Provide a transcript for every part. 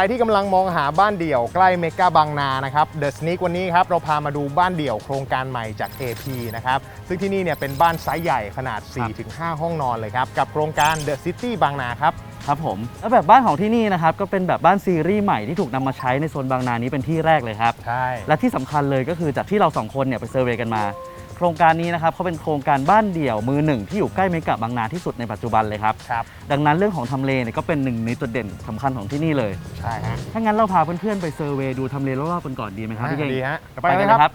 ใครที่กำลังมองหาบ้านเดี่ยวใกล้เมกาบางนานะครับเดอะส a น k วันนี้ครับเราพามาดูบ้านเดี่ยวโครงการใหม่จาก AP นะครับซึ่งที่นี่เนี่ยเป็นบ้านไซส์ใหญ่ขนาด 4-5 ห้องนอนเลยครับ กับโครงการ The City บางนาครับ ครับผมแล้วแบบบ้านของที่นี่นะครับก็เป็นแบบบ้านซีรีส์ใหม่ที่ถูกนำมาใช้ในโซนบางนานี้เป็นที่แรกเลยครับ ใช่ และที่สำคัญเลยก็คือจากที่เราสองคนเนี่ยไปเซอร์เวย์กันมาโครงการนี้นะครับเขาเป็นโครงการบ้านเดี่ยวมือหนึ่งที่อยู่ใกล้เมกะบางนาที่สุดในปัจจุบันเลยครับ ครับ ดังนั้นเรื่องของทำเลเนี่ยก็เป็นหนึ่งในจุดเด่นสำคัญของที่นี่เลย ใช่ฮะถ้างั้นเราพาเพื่อนๆไปเซอร์เวย์ดูทำเลรอบๆกันก่อนดีไหมครับพี่เก่งดีฮะเดี๋ยวไปไปกัเลยนคนะครัรับบ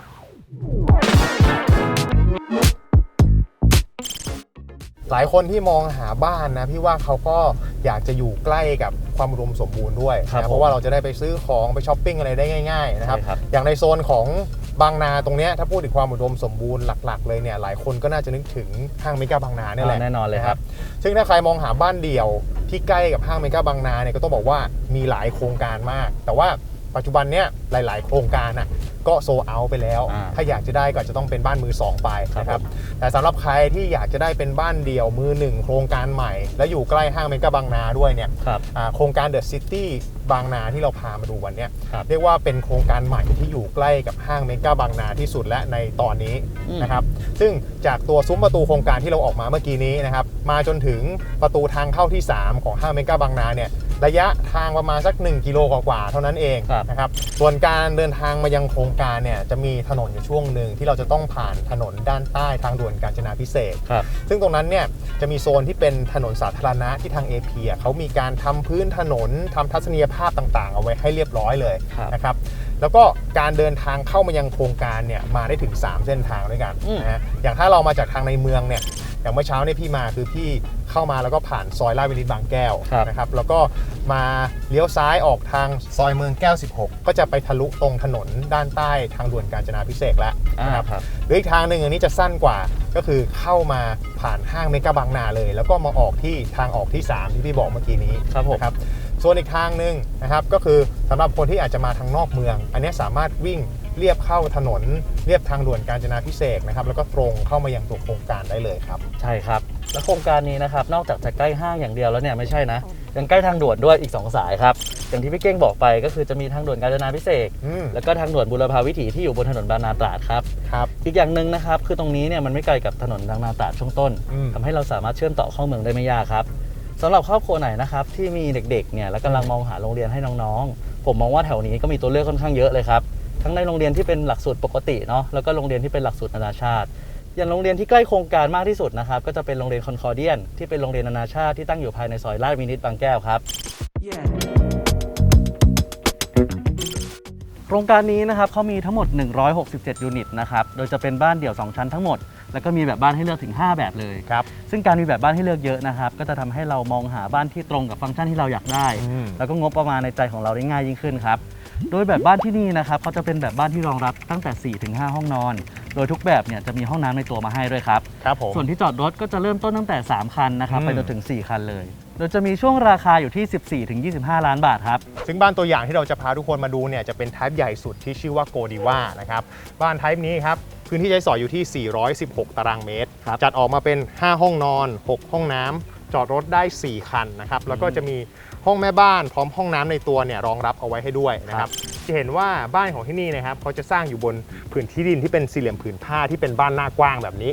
หลายคนที่มองหาบ้านนะพี่ว่าเขาก็อยากจะอยู่ใกล้กับความอุดมสมบูรณ์ด้วยครับนะผมเพราะว่าเราจะได้ไปซื้อของไปช้อปปิ้งอะไรได้ง่ายๆนะครับใช่ครับ อย่างในโซนของ บางนาตรงเนี้ยถ้าพูดถึงความอุดมสมบูรณ์หลัก ๆ เลยเนี่ยหลายคนก็น่าจะนึกถึงห้างเมกาบางนาเนี่ยแหละแน่นอนเลยครับ ซึ่งถ้าใครมองหาบ้านเดี่ยวที่ใกล้กับห้างเมกาบางนาเนี่ยก็ต้องบอกว่ามีหลายโครงการมาก แต่ว่า ปัจจุบันเนี่ยหลาย ๆ โครงการน่ะก็โซเอาไปแล้ว อ่าถ้าอยากจะได้ก็อาจจะต้องเป็นบ้านมือสองไปนะคครัรับบ แต่สำหรับใครที่อยากจะได้เป็นบ้านเดี่ยวมือหนึ่งโครงการใหม่ และอยู่ใกล้ห้างเมกาบางนาด้วยเนี่ยครับ อ่าโครงการเดอะซิตี้บางนาที่เราพามาดูวันเนี้ยครับ เรียกว่าเป็นโครงการใหม่ที่อยู่ใกล้กับห้างเมกาบางนาที่สุดและในตอนนี้ อืม นะครับซึ่งจากตัวซุ้มประตูโครงการที่เราออกมาเมื่อกี้นี้นะครับมาจนถึงประตูทางเข้าที่ 3 ของห้างเมกาบางนาเนี่ย ระยะทางประมาณสัก 1 กิโลกว่าๆเท่านั้นเองครับนะครับส่วนการเดินทางมายังโครงการเนี่ยจะมีถนนอยู่ช่วงหนึ่งที่เราจะต้องผ่านถนนด้านใต้ทางด่วนกาญจนาพิเศษกครับซึ่งตรงนั้นเนี่ยจะมีโซนที่เป็นถนนสาธารณะที่ทาง AP อะเขามีการทำพื้นถนนทำทัศนียภาพต่าง ๆ เอาไว้ให้เรียบร้อยเลยครับนะครับ แล้วก็การเดินทางเข้ามายังโครงการเนี่ยมาได้ถึง 3 เส้นทางด้วยกันอืมนะฮะอย่างถ้าเรามาจากทางในเมืองเนี่ยอย่างเมื่อเช้าเนี่ยพี่มาคือพี่เข้ามาแล้วก็ผ่านซอยลาดวินิตบางแก้วครับนะครับแล้วก็มาเลี้ยวซ้ายออกทางซอยเมืองแก้ว 16 ก็จะไปทะลุตรงถนนด้านใต้ทางด่วนกาญจนาพิเศษกแล้วอ่านะครับครับหรืออีกทางหนึ่งอันนี้จะสั้นกว่าก็คือเข้ามาผ่านห้างเมกาบางนาเลย แล้วก็มาออกที่ทางออกที่ 3 ที่พี่บอกเมื่อกี้นี้ครับผมนะครับ ส่วนอีกทางหนึ่งนะครับก็คือสำหรับคนที่อาจจะมาทางนอกเมือง อันนี้สามารถวิ่งเรียบเข้าถนนเรียบทางด่วนกาญจนาพิเศษกนะครับแล้วก็ตรงเข้ามายังตัวโครงการได้เลยครับ ใช่ครับ และโครงการนี้นะครับนอกจากจะใกล้ห้างอย่างเดียวแล้วเนี่ยไม่ใช่นะยังใกล้ทางด่วนด้วยอีก 2 สายครับ อย่างที่พี่เก้งบอกไปก็คือจะมีทางด่วนกาญจนาพิเศษกอืมแล้วก็ทางด่วนบุรพาวิถีที่อยู่บนถนนบางนาตราดครับครับอีกอย่างหนึ่งนะครับคือตรงนี้เนี่ยมันไม่ไกลกับถนนบางนาตราดช่วงต้นอืมทำให้เราสามารถเชื่อมต่อเข้าเมืองได้ไม่ยากครับ สำหรับครอบครัวไหนนะครับที่มีเด็กๆเนี่ยและกำลังมองหาโรงเรียนให้น้องๆ ผมมองว่าแถวนี้ก็มีตัวเลือกค่อนข้างเยอะเลยครับทั้งในโรงเรียนที่เป็นหลักสูตรปกติเนาะแล้วก็โรงเรียนที่เป็นหลักสูตรนานาชาติ อย่างโรงเรียนที่ใกล้โครงการมากที่สุดนะครับก็จะเป็นโรงเรียนคอนคอร์เดียนที่เป็นโรงเรียนนานาชาติที่ตั้งอยู่ภายในซอยลาดวินิตบางแก้วครับ โครงการนี้นะครับเขามีทั้งหมด 167 ยูนิตนะครับ โดยจะเป็นบ้านเดี่ยว 2 ชั้นทั้งหมด แล้วก็มีแบบบ้านให้เลือกถึง 5 แบบเลย ครับ ซึ่งการมีแบบบ้านให้เลือกเยอะนะครับ ก็จะทำให้เรามองหาบ้านที่ตรงกับฟังก์ชันที่เราอยากได้ อืม แล้วก็งบประมาณในใจของเราได้ง่ายยิ่งขึ้นครับ โดยแบบบ้านที่นี่นะครับเขาจะเป็นแบบบ้านที่รองรับตั้งแต่4ถึง5ห้องนอน โดยทุกแบบเนี่ยจะมีห้องน้ำในตัวมาให้ด้วยครับ ครับผม ส่วนที่จอดรถก็จะเริ่มต้นตั้งแต่ 3 คันนะครับ อืม ไปจนถึง 4 คันเลย โดยจะมีช่วงราคาอยู่ที่ 14ถึง25 ล้านบาทครับ ซึ่งบ้านตัวอย่างที่เราจะพาทุกคนมาดูเนี่ยจะเป็นไทป์ใหญ่สุดที่ชื่อว่าโกดีว่านะครับบ้านไทป์นี้ครับพื้นที่ใช้สอยอยู่ที่ 416 ตารางเมตร ครับ จัดออกมาเป็น 5 ห้องนอน 6 ห้องน้ำจอดรถได้ 4 คันนะครับ แล้วก็จะมีห้องแม่บ้านพร้อมห้องน้ำในตัวเนี่ยรองรับเอาไว้ให้ด้วยนะครับ จะเห็นว่าบ้านของที่นี่นะครับเขาจะสร้างอยู่บนผืนที่ดินที่เป็นสี่เหลี่ยมผืนผ้าที่เป็นบ้านหน้ากว้างแบบนี้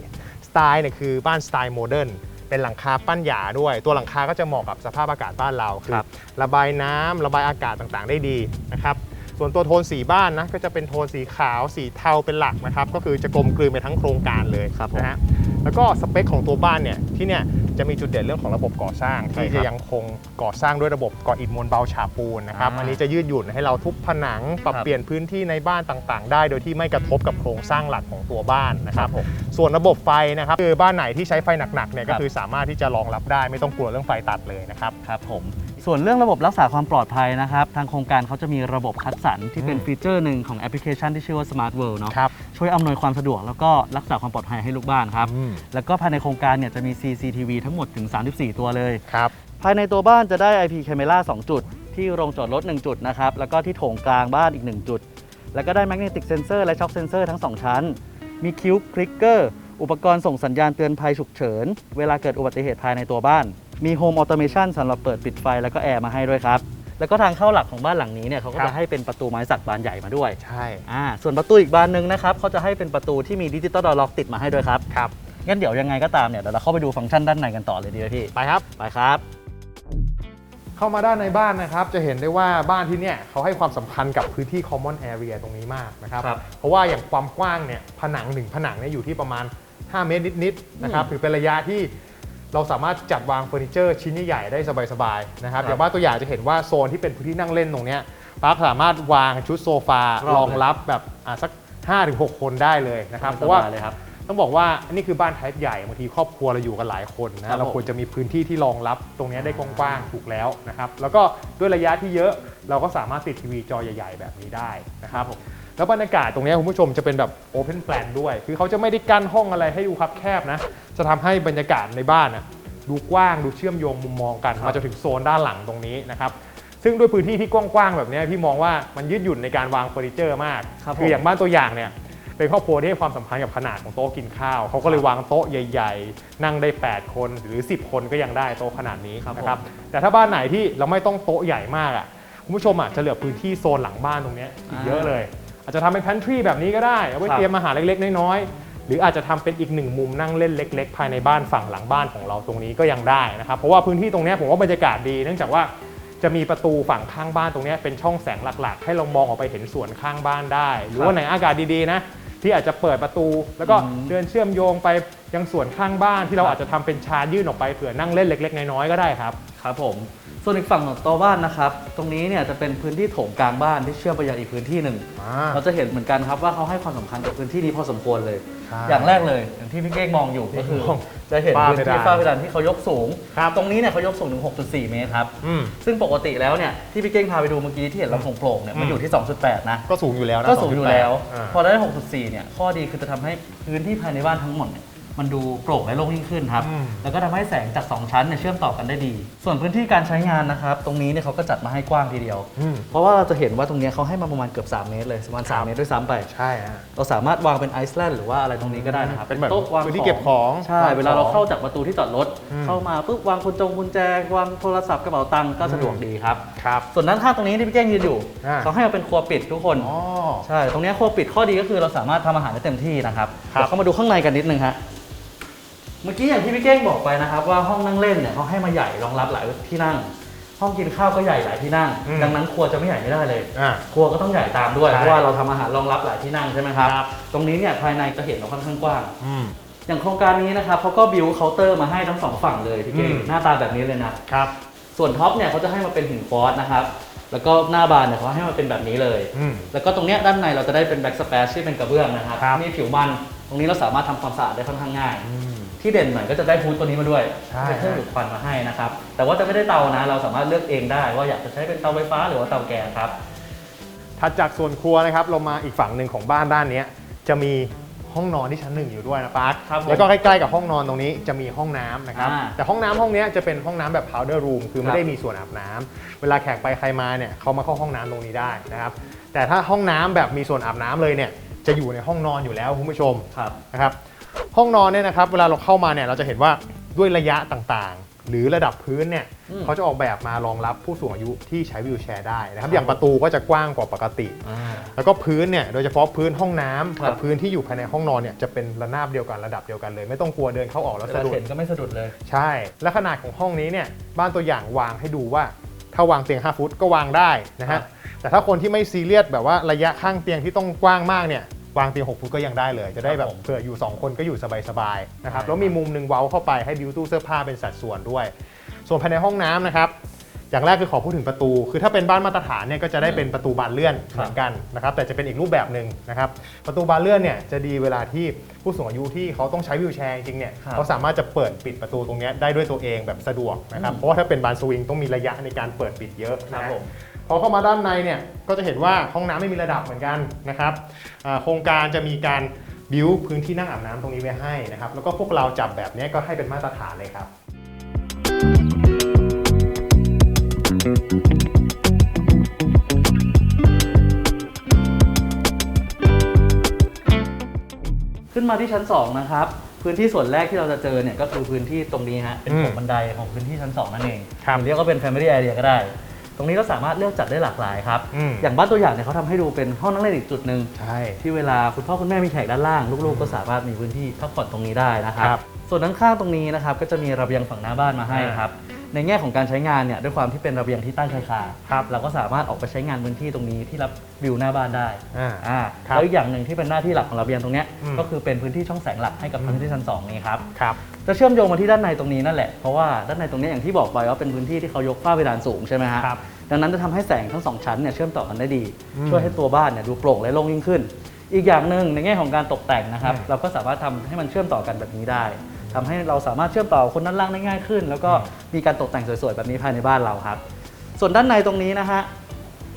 สไตล์เนี่ยคือบ้านสไตล์โมเดิร์น เป็นหลังคาปั้นหยาด้วย ตัวหลังคาก็จะเหมาะกับสภาพอากาศบ้านเราคือครับระบายน้ำระบายอากาศต่างๆ ได้ดีนะครับ ส่วนตัวโทนสีบ้านนะก็จะเป็นโทนสีขาวสีเทาเป็นหลักนะครับ ก็คือจะกลมกลืนไปทั้งโครงการเลยครับผมนะฮะแล้วก็สเปคของตัวบ้านเนี่ยที่เนี่ยจะมีจุดเด่นเรื่องของระบบก่อสร้างใช่ที่ครับจะยังคงก่อสร้างด้วยระบบก่ออิฐมวลเบาฉาบปูนนะครับอ่าอันนี้จะยืดหยุ่นให้เราทุบผนังปรับครับ เปลี่ยนพื้นที่ในบ้านต่างๆ ได้ โดยที่ไม่กระทบกับโครงสร้างหลักของตัวบ้านนะครับผมส่วนระบบไฟนะครับคือบ้านไหนที่ใช้ไฟหนักๆเนี่ยคก็รับคือสามารถที่จะรองรับได้ไม่ต้องกลัวเรื่องไฟตัดเลยนะครับ ครับผม ส่วนเรื่องระบบรักษาความปลอดภัยนะครับ ทางโครงการเขาจะมีระบบคัดสรรที่เป็นอืมฟีเจอร์หนึ่งของแอปพลิเคชันที่ชื่อว่า Smart World เนาะครับ ช่วยอำนวยความสะดวกแล้วก็รักษาความปลอดภัยให้ลูกบ้านครับ อืม แล้วก็ภายในโครงการเนี่ยจะมี CCTV ทั้งหมดถึง 34 ตัวเลย ครับ ภายในตัวบ้านจะได้ IP Camera 2 จุด ที่โรงจอดรถ 1 จุดนะครับ แล้วก็ที่โถงกลางบ้านอีก 1 จุด แล้วก็ได้ Magnetic Sensor และ Shock Sensor ทั้ง 2 ชั้น มี Cube Clicker อุปกรณ์ส่งสัญญาณเตือนภัยฉุกเฉิน เวลาเกิดอุบัติเหตุภายในตัวบ้าน มี Home Automation สำหรับเปิดปิดไฟแล้วก็แอร์มาให้ด้วยครับ แล้วก็ทางเข้าหลักของบ้านหลังนี้เนี่ยเขาก็ครัจะบ ให้เป็นประตูไม้สักบานใหญ่มาด้วยใช่อ่าส่วนประตูอีกบานหนึ่งนะครับเขาจะให้เป็นประตูที่มีดิจิตอลดอล็อกติดมาให้ด้วยครับครับ งั้นเดี๋ยวยังไงก็ตามเนี่ยเดี๋ยวเราเข้าไปดูฟังก์ชันด้านในกันต่อเลยดีไหมพี่ไปครับ ไปครับ เข้ามาด้านในบ้านนะครับ จะเห็นได้ว่าบ้านที่เนี่ยเขาให้ความสำคัญกับพื้นที่ common area ตรงนี้มากนะครับ ครับเพราะว่าอย่างความกว้างเนี่ยผนังหนึ่งผนังเนี่ยอยู่ที่ประมาณ 5 เมตรนิดๆนะครับอืมถือเป็นระยะที่ เราสามารถจัดวางเฟอร์นิเจอร์ชิ้นใหญ่ๆได้สบายๆนะครับครับอย่างบ้านตัวอย่างจะเห็นว่าโซนที่เป็นพื้นที่นั่งเล่นตรงเนี้ยปาร์คสามารถวางชุดโซฟารอบเลยรองรับแบบอะสัก 5-6 คนได้เลยนะครับเพราะว่าสบยเลยครับต้องบอกว่าอันนี้คือบ้านไทป์ใหญ่บางทีครอบครัวเราอยู่กันหลายคนครันะบเราควรจะมีพื้นที่ที่รองรับตรงนี้ได้กว้างๆถูกแล้วนะครับแล้วก็ด้วยระยะที่เยอะเราก็สามารถติดทีวีจอใหญ่ ๆ แบบนี้ได้นะครับ แล้วบรรยากาศตรงนี้คุณผู้ชมจะเป็นแบบโอเพนแ a นด้วย คือเขาจะไม่ได้กั้นห้องอะไรให้ดูคับแคบนะ จะทำให้บรรยากาศในบ้านนะดูกว้างดูเชื่อมโยงมุมมองกันครับมาจนถึงโซนด้านหลังตรงนี้นะครับซึ่งด้วยพื้นที่ที่กว้างๆแบบนี้พี่มองว่ามันยืดหยุ่นในการวางเฟอร์นิเจอร์มากครับอผมอย่างบ้านตัวอย่างเนี่ยเป็นครอบครัวที่ให้ความสำคัญกับขนาดของโต๊ะกินข้าว เขาก็เลยวางโต๊ะใหญ่ ๆ นั่งได้ 8 คนหรือ 10 คนก็ยังได้โต๊ะขนาดนี้ครับนะครับแต่ถ้าบ้านไหนที่เราไม่ต้องโต๊ะใหญ่มากอะคุณผู้ชมอะจะเหลือพื้นที่โซนหลังบ้านตรงเนี้ยอีกเยอะเลย อาจจะทำเป็น pantry แบบนี้ก็ได้เอาไว้ครับ เตรียมอาหารเล็กๆ น้อยๆ หรืออาจจะทำเป็นอีกหนึ่งมุมนั่งเล่นเล็ก ๆ ภายในบ้านฝั่งหลังบ้านของเราตรงนี้ก็ยังได้นะครับ เพราะว่าพื้นที่ตรงเนี้ยผมว่าบรรยากาศดี เนื่องจากว่าจะมีประตูฝั่งข้างบ้านตรงเนี้ยเป็นช่องแสงหลักๆ ให้เรามองออกไปเห็นสวนข้างบ้านได้ หรือว่าไหนอากาศดีๆนะที่อาจจะเปิดประตู แล้วก็อืมเดินเชื่อมโยงไปยังสวนข้างบ้านที่เราอาจจะทำเป็นชานยื่นออกไปเผื่อนั่งเล่นเล็ก ๆ น้อยๆก็ได้ครับ ครับผม ส่วนอีกฝั่งของตัวบ้านนะครับ ตรงนี้เนี่ยจะเป็นพื้นที่โถงกลางบ้านที่เชื่อมไปยังอีกพื้นที่หนึ่งเราจะเห็นเหมือนกันครับว่าเขาให้ความสำคัญกับพื้นที่นี้พอสมควรเลย ใช่อย่างแรกเลยอย่างที่พี่เก้งมองอยู่ก็คือ มองจะเห็นฝ้าพื้นเพที่ดานฝ้าเพดานที่เขายกสูง ครับ ตรงนี้เนี่ยเขายกสูงถึง 6.4 เมตรครับ อืม ซึ่งปกติแล้วเนี่ยที่พี่เก้งพาไปดูเมื่อกี้ที่เห็นลำโพงโปร่งเนี่ยมันอยู่ที่ 2.8 นะ ก็สูงอยู่แล้วนะก็สูงอยู่แล้วอ่าพอได้ 6.4 เนี่ยข้อดีคือจะทำให้พื้นที่ภายในบ้านทั้งหมดเนี่ย มันดูโปร่งและโล่งยิ่งขึ้นครับ อืม แล้วก็ทำให้แสงจาก 2 ชั้นเนี่ยเชื่อมต่อกันได้ดี ส่วนพื้นที่การใช้งานนะครับ ตรงนี้เนี่ยเขาก็จัดมาให้กว้างทีเดียว อืม เพราะว่าเราจะเห็นว่าตรงเนี้ยเขาให้มาประมาณเกือบ 3 เมตรเลยประมาณครับ3เมตรด้วยซ้ำไป ใช่ฮะ เราสามารถวางเป็นไอซ์แลนด์หรือว่าอะไรตรงนี้ก็ได้นะครับเป็นแบบโต๊ะวางพื้นที่เก็บของใช่ วางของเวลาเราเข้าจากประตูที่จอดรถ อืม เข้ามาปุ๊บวางกุญจงกุญแจวางโทรศัพท์กระเป๋าตังค์ก็สะดวกดีครับ ครับ ส่วนด้านข้างตรงนี้ที่พี่แก้งยืนอยู่อ่า เขาให้มาเป็นครัวปิดทุกคน อ๋อ ใช่ ตรงเนี้ยครัวปิดข้อดีก็คือเราสามารถทำอาหารได้เต็มที่นะครับครับ เดี๋ยวเข้ามาดูข้างในกันนิดนึงฮะ เมื่อกี้อย่างที่พี่เก้งบอกไปนะครับว่าห้องนั่งเล่นเนี่ยเขาให้มาใหญ่รองรับหลายที่นั่ง ห้องกินข้าวก็ใหญ่หลายที่นั่ง อืมดังนั้นครัวจะไม่ใหญ่ไม่ได้เลย อ่าครัวก็ต้องใหญ่ตามด้วยใช่ เพราะว่าเราทำอาหารรองรับหลายที่นั่งใช่ไหมครับครับตรงนี้เนี่ยภายในจะเห็นเราค่อนข้างกว้าง อืม อย่างโครงการนี้นะครับเขาก็บิวเคาน์เตอร์มาให้ทั้งสองฝั่งเลยพี่เก้งอืม หน้าตาแบบนี้เลยนะ ครับ ส่วนท็อปเนี่ยเขาจะให้มาเป็นหินฟอสนะครับ แล้วก็หน้าบานเนี่ยเขาให้มาเป็นแบบนี้เลย อืม แล้วก็ตรงเนี้ยด้านในเราจะได้เป็นแบ็กสเปซที่เป็นกระเบื้องนะครับ ครับ มีผิวมัน ตรงนี้เราสามารถทำความสะอาดได้ค่อนข้างง่าย อืม ที่เด่นหน่อยก็จะได้ฮูดตัวนี้มาด้วยใช่ เป็นเครื่องดูดควันมาให้นะครับ แต่ว่าจะไม่ได้เตานะ เราสามารถเลือกเองได้ ว่าอยากจะใช้เป็นเตาไฟฟ้าหรือว่าเตาแก๊สครับ ถัดจากส่วนครัวนะครับเรามาอีกฝั่งหนึ่งของบ้านด้านเนี้ยจะมีห้องนอนที่ชั้นหนึ่งอยู่ด้วยนะปาร์คครับผมแล้วก็ใกล้ๆกับห้องนอนตรงนี้จะมีห้องน้ำนะครับอ่าแต่ห้องน้ำห้องเนี้ยจะเป็นห้องน้ำแบบ powder room คือคไม่รับได้มีส่วนอาบน้ำเวลาแขกไปใครมาเนี่ยเขามาเข้าห้องน้ำตรงนี้ได้นะครับแต่ถ้าห้องน้ำแบบมีส่วนอาบน้ำเลยเนี่ยจะอยู่ในห้องนอนอยู่แล้วคุณผู้ชมครับ นะครับ ห้องนอนเนี่ยนะครับเวลาเราเข้ามาเนี่ยเราจะเห็นว่าด้วยระยะต่างๆ หรือระดับพื้นเนี่ยอืม เขาจะออกแบบมารองรับผู้สูงอายุที่ใช้วิวแชร์ได้นะครับอย่างประตูก็จะกว้างกว่าปกติ อ่า แล้วก็พื้นเนี่ยโดยเฉพาะพื้นห้องน้ำครับกับพื้นที่อยู่ภายในห้องนอนเนี่ยจะเป็นระนาบเดียวกันระดับเดียวกันเลย ไม่ต้องกลัวเดินเข้าออกแล้วเวสะลาดุดเห็นก็ไม่สะดุดเลย ใช่ และขนาดของห้องนี้เนี่ยบ้านตัวอย่างวางให้ดูว่า ถ้าวางเตียง 5 ฟุตก็วางได้นะครัฮะบแต่ถ้าคนที่ไม่ซีเรียสแบบว่าระยะข้างเตียงที่ต้องกว้างมากเนี่ย วางเตียง6ฟุตก็ยังได้เลย จะได้แบบเผื่ออยู่ 2 คนก็อยู่สบายๆนะครับใช่แล้วมีมุมหนึ่งเว้าเข้าไปให้บิวตู้เสื้อผ้าเป็นสัดส่วนด้วย ส่วนภายในห้องน้ำนะครับอย่างแรกคือขอพูดถึงประตู คือถ้าเป็นบ้านมาตรฐานเนี่ยก็จะได้เป็นประตูบานเลื่อนครับเหมือนกันนะครับแต่จะเป็นอีกรูปแบบหนึ่งนะครับประตูบานเลื่อนเนี่ยจะดีเวลาที่ผู้สูงอายุที่เขาต้องใช้วิวแชร์จริงๆเนี่ยครับเขาสามารถจะเปิดปิดประตูตรงเนี้ยได้ด้วยตัวเองแบบสะดวกนะครับอืมเพราะว่าถ้าเป็นบานสวิงต้องมีระยะในการเปิดปิดเยอะครับนะผม พอเข้ามาด้านในเนี่ยก็จะเห็นว่าห้องน้ำไม่มีระดับเหมือนกันนะครับอ่าโครงการจะมีการบิวพื้นที่นั่งอาบน้ำตรงนี้ไว้ให้นะครับ แล้วก็พวกเราจับแบบเนี้ยก็ให้เป็นมาตรฐานเลยครับขึ้นมาที่ชั้น 2 นะครับ พื้นที่ส่วนแรกที่เราจะเจอเนี่ยก็คือพื้นที่ตรงนี้ฮะเป็นอืมโถงบันไดของพื้นที่ชั้น 2 นั่นเองครับหรือเรียกว่าเป็น Family Area ก็ได้ต รงนี้ก็สามารถเลือกจัดได้หลากหลายครับ อืม อย่างบ้านตัวอย่างเนี่ยเขาทำให้ดูเป็นห้องนั่งเล่นอีกจุดหนึ่ง ใช่ ที่เวลาคุณพ่อคุณแม่มีแขกด้านล่าง ลูกๆ ก็สามารถมีพื้นที่พักผ่อนตรงนี้ได้นะครับครับส่วนข้างๆตรงนี้นะครับก็จะมีระเบียงฝั่งหน้าบ้านมาให้ครับ ในแง่ของการใช้งานเนี่ยด้วยความที่เป็นระเบียงที่ตั้งชายคาครับเราก็สามารถออกไปใช้งานพื้นที่ตรงนี้ที่รับวิวหน้าบ้านได้อ่าอ่าครับแล้วอีกอย่างหนึ่งที่เป็นหน้าที่หลักของระเบียงตรงเนี้ยอืม ก็คือเป็นพื้นที่ช่องแสงหลักให้กับพื้นที่ชั้นสองนี้ครับ ครับ จะเชื่อมโยงมาที่ด้านในตรงนี้นั่นแหละ เพราะว่าด้านในตรงนี้อย่างที่บอกไปว่าเป็นพื้นที่ที่เขายกฝ้าเพดานสูงใช่ไหมฮะครับดังนั้นจะทำให้แสงทั้งสองชั้นเนี่ยเชื่อมต่อกันได้ดี อืมช่วยให้ตัวบ้านเนี่ยดูโปร่งและโล่งยิ่งขึ้น อีกอย่างหนึ่งในแง่ของการตกแต่งนะครับ อืม เราก็สามารถทำให้มันเชื่อมต่อกันแบบนี้ได้ ทำให้เราสามารถเชื่อมต่อคนด้านล่างได้ง่ายขึ้น แล้วก็มีการตกแต่งสวยๆ แบบนี้ภายในบ้านเราครับ ส่วนด้านในตรงนี้นะฮะ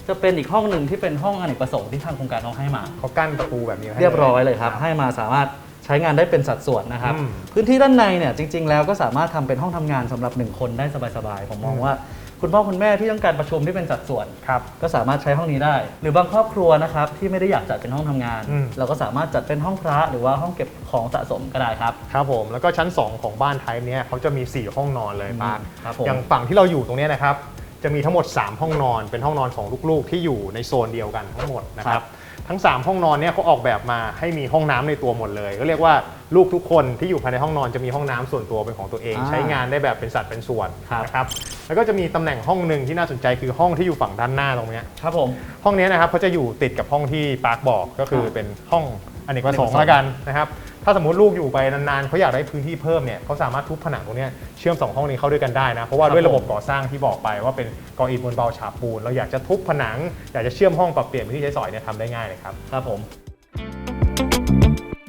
จะเป็นอีกห้องหนึ่งที่เป็นห้องอเนกประสงค์ที่ทางโครงการเอาให้มา เขากั้นประตูแบบนี้ให้ เรียบร้อยเลยครับ ให้มาสามารถใช้งานได้เป็นสัดส่วนนะครับ อืมพื้นที่ด้านในเนี่ยจริง ๆ แล้วก็สามารถทำเป็นห้องทำงานสำหรับหนึ่งคนได้สบายๆ ผมมองอืมว่า คุณพ่อคุณแม่ที่ต้องการประชุมที่เป็นสัดส่วน ครับ ก็สามารถใช้ห้องนี้ได้ หรือบางครอบครัวนะครับที่ไม่ได้อยากจัดเป็นห้องทำงาน อืม เราก็สามารถจัดเป็นห้องพระหรือว่าห้องเก็บของสะสมก็ได้ครับ ครับผมแล้วก็ชั้น 2 ของบ้านไทป์เนี้ยเขาจะมี 4 ห้องนอนเลยปาร์คครับผม อย่างฝั่งที่เราอยู่ตรงเนี้ยนะครับจะมีทั้งหมด 3 ห้องนอน เป็นห้องนอนของลูกๆ ที่อยู่ในโซนเดียวกันทั้งหมดนะครับทั้ง 3 ห้องนอนเนี่ยเขาออกแบบมาให้มีห้องน้ำในตัวหมดเลย ก็เรียกว่า ลูกทุกคนที่อยู่ภายในห้องนอนจะมีห้องน้ำส่วนตัวเป็นของตัวเอง อ่า ใช้งานได้แบบเป็นสัดเป็นส่วนครับนะครับแล้วก็จะมีตำแหน่งห้องหนึ่งที่น่าสนใจคือห้องที่อยู่ฝั่งด้านหน้าตรงเนี้ย ครับผม ห้องนี้นะครับเขาจะอยู่ติดกับห้องที่ปาร์คบอกก็คือครับเป็นห้องอเนกประสงค์อเนกประสงค์ แล้วกันนะครับถ้าสมมติลูกอยู่ไปนานๆเขาอยากได้พื้นที่เพิ่มเนี่ยเขาสามารถทุบผนังตรงเนี้ยเชื่อมสองห้องนี้เข้าด้วยกันได้นะเพราะว่าครับด้วยระบบผมก่อสร้างที่บอกไปว่าเป็นกออิฐบนเบาฉาบปูน เราอยากจะทุบผนัง อยากจะเชื่อมห้องปรับเปลี่ยนพื้นที่ใช้สอยเนี่ยทำได้ง่ายเลยครับ ครับผม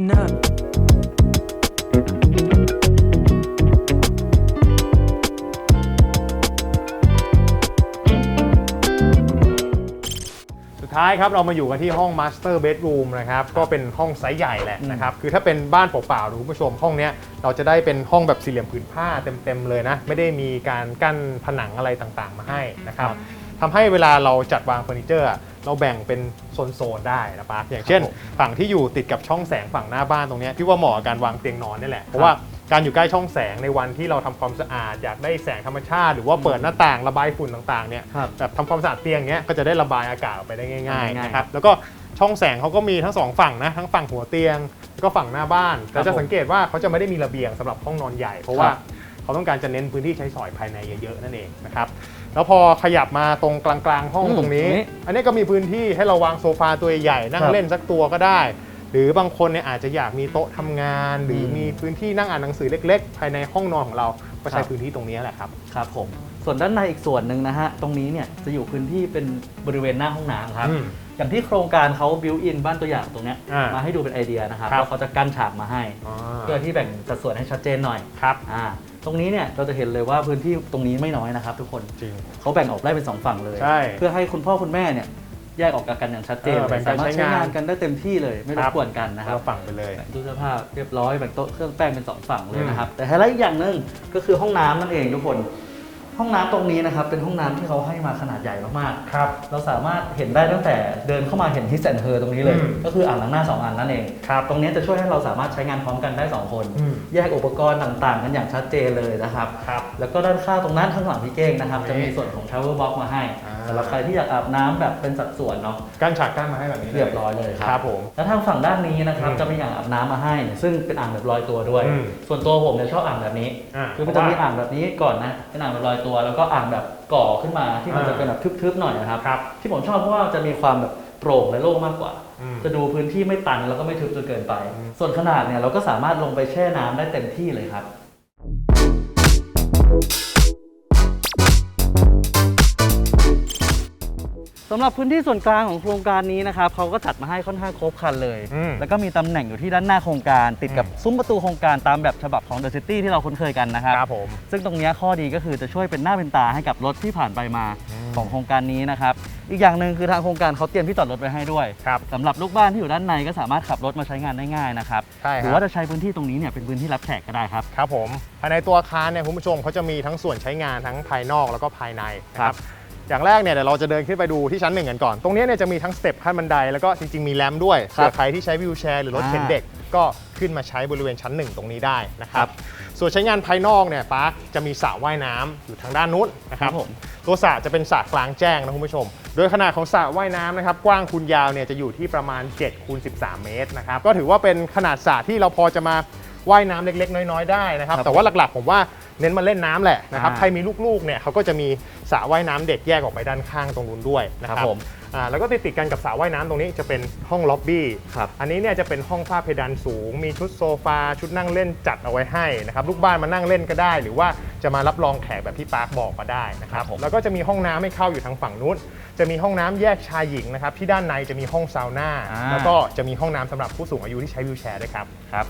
Nut. ท้ายครับเรามาอยู่กันที่ห้อง Master Bedroom นะครับก็เป็นห้องไซส์ใหญ่แหละนะครับคือถ้าเป็นบ้านเปล่าๆหรือคุณผู้ชมห้องเนี้ยเราจะได้เป็นห้องแบบสี่เหลี่ยมผืนผ้าเต็มๆเลยนะไม่ได้มีการกั้นผนังอะไรต่างๆ มาให้นะครับทำให้เวลาเราจัดวางเฟอร์นิเจอร์อะเราแบ่งเป็นโซนๆได้นะปาร์คอย่างเช่นผมฝั่งที่อยู่ติดกับช่องแสงฝั่งหน้าบ้านตรงเนี้ยพี่ว่าเหมาะกับการวางเตียงนอนนี่แหละเพราะว่า การอยู่ใกล้ช่องแสงในวันที่เราทำความสะอาดอยากได้แสงธรรมชาติ หรือว่าเปิดหน้าต่างระบายฝุ่นต่างๆเนี่ยครับแบบทำความสะอาดเตียงเนี้ยก็จะได้ระบายอากาศออกไปได้ง่ายๆง่ายๆนะครับแล้วก็ช่องแสงเขาก็มีทั้งสองฝั่งนะทั้งฝั่งหัวเตียงแล้วก็ฝั่งหน้าบ้านครัแต่บจะผมสังเกตว่าเขาจะไม่ได้มีระเบียงสำหรับห้องนอนใหญ่ เพราะครับว่าเขาต้องการจะเน้นพื้นที่ใช้สอยภายในเยอะๆนั่นเองนะครับแล้วพอขยับมาตรงกลางๆห้องอืมตรงนี้ ตรงนี้ อันนี้ก็มีพื้นที่ให้เราวางโซฟาตัวใหญ่ๆนั่คงรับเล่นสักตัวก็ได้ห รือบางคนเนี่ยอาจจะอยากมีโต๊ะทำงาน หรืออม มีพื้นที่นั่งอ่านหนังสือเล็ก ๆ ภายในห้องนอนของเราก็ใช้ครับพื้นที่ตรงนี้แหละครับ ครับผม ส่วนด้านในอีกส่วนหนึ่งนะฮะ ตรงนี้เนี่ยจะอยู่พื้นที่เป็นบริเวณหน้าห้องน้ำครับ อืมอย่างที่โครงการเขาบิวอินบ้านตัวอย่างตรงเนี้ยอ่ามมาให้ดูเป็นไอเดียนะครับครับ ว่าเขาจะกั้นฉากมาให้ อ่าเพื่อที่แบ่งสัดส่วนให้ชัดเจนหน่อยครับ อ่าตรงนี้เนี่ยเราจะเห็นเลยว่าพื้นที่ตรงนี้ไม่น้อยนะครับ ทุกคนจริง เขาแบ่งออกได้เป็นสองฝั่งเลย ใช่ เพื่อให้คุณพ่อคุณแม่เนี่ย แยกออกจากกันอย่างชัดเจนเออแบ่งการสามารถใช้ใช้งานงานกันได้เต็มที่เลยไม่รครับบกวนกันนะครับ เราฝั่งไปเลยแบ่งตู้เสื้อผ้าเรียบร้อยแบ่งโต๊ะเครื่องแป้งเป็นสองฝั่งเลยนะครับ แต่ไฮไลท์อีกอย่างหนึ่งก็คือห้องน้ำนั่นเองทุกคน ห้องน้ำตรงนี้นะครับ เป็นห้องน้ำที่เขาให้มาขนาดใหญ่มากครับ ๆ เราสามารถเห็นได้ตั้งแต่เดินเข้ามาเห็นที่แซนเฮอร์ตรงนี้เลย อืมก็คืออ่างล้างหน้าสองอ่างนั่นเองครับตรงนี้จะช่วยให้เราสามารถใช้งานพร้อมกันได้สองคน อืม แยกอุปกรณ์ต่างๆ กันอย่างชัดเจนเลยนะครับ ครับ แล้วก็ด้านข้างตรงนั้นข้างหลังพี่เก้งนะครับนี่จะมีส่วนของ shower box มาให้ อ่า สำหรับใครที่อยากอาบน้ำแบบเป็นสัดส่วนเนาะกั้นฉากกั้นมาให้แบบนี้ลเรียบร้อยเลยคครัรับผม แล้วทางฝั่งด้านนี้นะครับอืมจะมีอ่างอาบน้ำมาให้ ซึ่งเป็นอ่างแบบลอยตัวด้วย อืมส่วนตัวผมเนี่ยชอบอ่างแบบนี้ อ่าคือมันจะมีอ่างแบบนี้ก่อนนะเป็นอ่างแบบลอยตัว แล้วก็อ่างแบบก่อขึ้นมาที่มันอ่า จะเป็นแบบทึบๆหน่อยนะครับ ครับ ที่ผมชอบเพราะว่าจะมีความแบบโปร่งและโล่งมากกว่า อืมจะดูพื้นที่ไม่ตันแล้วก็ไม่ทึบจนเกินไป อืม ส่วนขนาดเนี่ยเราก็สามารถลงไปแช่น้ำได้เต็มที่เลยครับ สำหรับพื้นที่ส่วนกลางของโครงการนี้นะครับเขาก็จัดมาให้ค่อนข้างครบครันเลย อืมแล้วก็มีตำแหน่งอยู่ที่ด้านหน้าโครงการ ติดกับอืม ซุ้มประตูโครงการตามแบบฉบับของ The City ที่เราคุ้นเคยกันนะครับ ครับผม ซึ่งตรงเนี้ยข้อดีก็คือจะช่วยเป็นหน้าเป็นตาให้กับรถที่ผ่านไปมาอืม ของโครงการนี้นะครับ อีกอย่างหนึ่งคือทางโครงการเขาเตรียมที่จอดรถไว้ให้ด้วยครับ สำหรับลูกบ้านที่อยู่ด้านในก็สามารถขับรถมาใช้งานได้ง่ายนะครับ ใช่หครือรับ ว่าจะใช้พื้นที่ตรงนี้เนี่ยเป็นพื้นที่รับแขกก็ได้ครับ ครับผมภายในตัวอาคารเนี่ยคุณผู้ชมเขาจะมีทั้งส่วนใช้งานทั้งภายนอกแล้วก็ภายในนะคครัรับ บ อย่างแรกเนี่ยเดี๋ยวเราจะเดินขึ้นไปดูที่ชั้นหนึ่งกันก่อน ตรงเนี้ยเนี่ยจะมีทั้งสเต็ปขั้นบันไดแล้วก็จริงๆมีแรมป์ด้วยครับเผื่อใครที่ใช้วิวแชร์หรือรถเข็นอ่าเด็ก ก็ขึ้นมาใช้บริเวณชั้นหนึ่งตรงนี้ได้นะครับส่วนใช้งานภายนอกเนี่ยปาร์คจะมีสระว่ายน้ำอยู่ทางด้านนู้นนะครับผมตัวสระจะเป็นสระกลางแจ้งนะคุณผู้ชม โดยขนาดของสระว่ายน้ำนะครับกว้างคูณยาวเนี่ยจะอยู่ที่ประมาณ7คูณ13 เมตรนะครับก็ถือว่าเป็นขนาดสระที่เราพอจะมาว่ายน้ำเล็กๆ น้อยๆ ได้นะครับครับ แต่ว่าหลักๆ ผมว่า เน้นมาเล่นน้ำแหละนะครับอ่าใครมีลูกๆเนี่ยเขาก็จะมีสระว่ายน้ำเด็กแยกออกไปด้านข้างตรงนู้นด้วยนะคครัรับบผมอ่าแล้วก็ติดติดๆกันกับสระว่ายน้ำตรงนี้จะเป็นห้องล็อบบี้ ครับอันนี้เนี่ยจะเป็นห้องฝ้าเพดานสูง มีชุดโซฟาชุดนั่งเล่นจัดเอาไว้ให้นะครับลูกบ้านมานั่งเล่นก็ได้ หรือว่าจะมารับรองแขกแบบที่ปาร์คบอกก็ได้นะครับครับผม แล้วก็จะมีห้องน้ำให้เข้าอยู่ทางฝั่งนู้น จะมีห้องน้ำแยกชายหญิงนะครับที่ด้านในจะมีห้องซาวน่าอ่า แล้วก็จะมีห้องน้ำสำหรับผู้สูงอายุที่ใช้วิวแชร์ด้วยครับ ครับ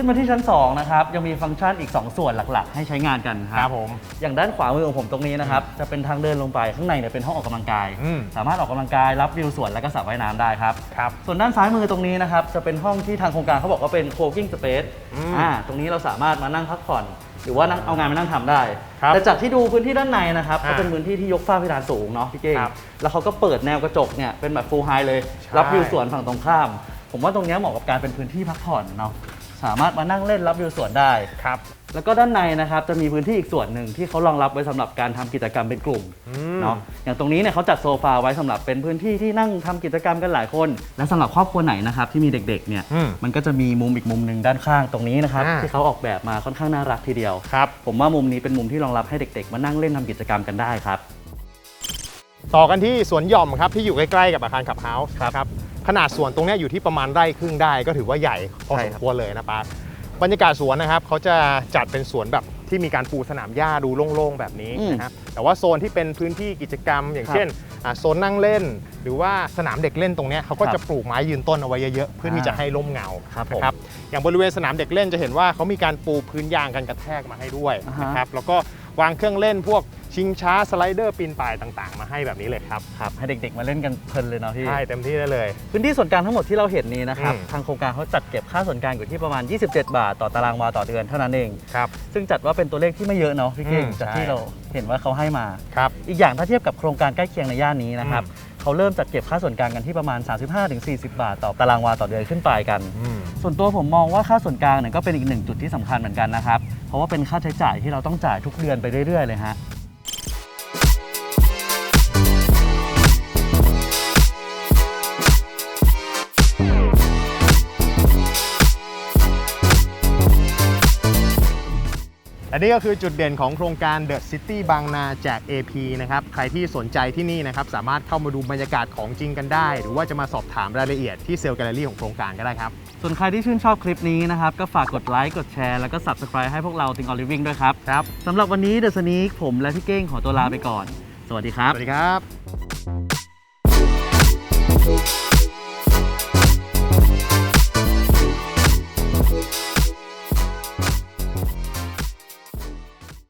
ขึ้นมาที่ชั้น 2 นะครับ ยังมีฟังก์ชันอีก 2 ส่วนหลักๆ ให้ใช้งานกันคครัรับบผม อย่างด้านขวามือของผมตรงนี้นะครับจะเป็นทางเดินลงไปข้างในเนี่ยเป็นห้องออกกำลังกาย อืม สามารถออกกำลังกายรับวิวสวนแล้วก็สระว่ายน้ำได้ครับ ครับ ส่วนด้านซ้ายมือตรงนี้นะครับ จะเป็นห้องที่ทางโครงการเขาบอกว่าเป็น co-working space อืมอ่าตรงนี้เราสามารถมานั่งพักผ่อน หรือว่านั่งเอางานมานั่งทำได้ ครับแต่จากที่ดูพื้นที่ด้านในนะครับอ่าเขาเป็นพื้นที่ที่ยกฝ้าเพดานสูงเนาะพี่เก้งครับแล้วเขาก็เปิดแนวกระจกเนี่ยเป็นแบบ full high เลย ใช่ รับวิวสวนฝั่งตรงข้าม ผมว่าตรงเนี้ยเหมาะกับการเป็นพื้นที่พักผ่อนเนาะ สามารถมานั่งเล่นรับวิวสวนได้ ครับ แล้วก็ด้านในนะครับจะมีพื้นที่อีกส่วนหนึ่งที่เขารองรับไว้สำหรับการทำกิจกรรมเป็นกลุ่มอืมเนาะอย่างตรงนี้เนี่ยเขาจัดโซฟาไว้สำหรับเป็นพื้นที่ที่นั่งทำกิจกรรมกันหลายคน และสำหรับครอบครัวไหนนะครับที่มีเด็กๆเนี่ยอืมมันก็จะมีมุมอีกมุมหนึ่งด้านข้างตรงนี้นะครับอ่า ที่เขาออกแบบมาค่อนข้างน่ารักทีเดียว ครับ ผมว่ามุมนี้เป็นมุมที่รองรับให้เด็ก ๆ มานั่งเล่นทำกิจกรรมกันได้ครับ ต่อกันที่สวนหย่อมครับที่อยู่ใกล้ๆกับอาคารขับเฮาส์ครับครับ ขนาดสวนตรงเนี้ยอยู่ที่ประมาณไร่ครึ่งได้ ก็ถือว่าใหญ่พอใช่สครัมบควรเลยนะปาร์คบรรยากาศสวนนะครับเขาจะจัดเป็นสวนแบบที่มีการปูสนามหญ้าดูโล่งๆแบบนี้อืมนะครับแต่ว่าโซนที่เป็นพื้นที่กิจกรรม อย่างครับเช่นอ่าโซนนั่งเล่น หรือว่าสนามเด็กเล่นตรงเนี้ยเขาก็ครับจะปลูกไม้ยืนต้นเอาไว้เยอะๆเพื่อที่อ่าจะให้ร่มเงาครับผมนะอย่างบริเวณสนามเด็กเล่นจะเห็นว่าเขามีการปูพื้นยางกันกระแทกมาให้ด้วยอ่าฮะนะครับแล้วก็วางเครื่องเล่นพวก ชิงช้าสไลเดอร์ปีนป่ายต่างๆ มาให้แบบนี้เลยครับครับให้เด็กๆมาเล่นกันเพลินเลยเนาะพี่ใช่เต็มที่ได้เลย พื้นที่ส่วนกลางทั้งหมดที่เราเห็นนี้นะครับ อืม ทางโครงการเขาจัดเก็บค่าส่วนกลางอยู่ที่ประมาณ 27 บาท ต่อตารางวาต่อเดือนเท่านั้นเอง ครับ ซึ่งจัดว่าเป็นตัวเลขที่ไม่เยอะเนาะพี่เก่งอืมจากใช่ที่เราเห็นว่าเขาให้มา ครับ อีกอย่างถ้าเทียบกับโครงการใกล้เคียงในย่านนี้นะครับอืมเขาเริ่มจัดเก็บค่าส่วนกลางกันที่ประมาณ 35-40 บาท ต่อตารางวาต่อเดือนขึ้นไปกัน อืม ส่วนตัวผมมองว่าค่าส่วนกลางเนี่ยก็เป็นอีกหนึ่งจุดที่สำคัญเหมือนกันนะครับ เพราะว่าเป็นค่าใช้จ่ายที่เราต้องจ่ายทุกเดือนไปเรื่อยๆเลยฮะ และนี่ก็คือจุดเด่นของโครงการ The City บางนาแจก AP นะครับใครที่สนใจที่นี่นะครับสามารถเข้ามาดูบรรยากาศของจริงกันได้ หรือว่าจะมาสอบถามรายละเอียดที่เซลล์แกลเลอรี่ของโครงการก็ได้ครับส่วนใครที่ชื่นชอบคลิปนี้นะครับ ก็ฝากกดไลค์กดแชร์แล้วก็ Subscribe ให้พวกเรา Think on Living ด้วยครับครับสำหรับวันนี้เดอะสนีผมและพี่เก้งขอตัวลาไปก่อน สวัสดีครับ สวัสดีครับ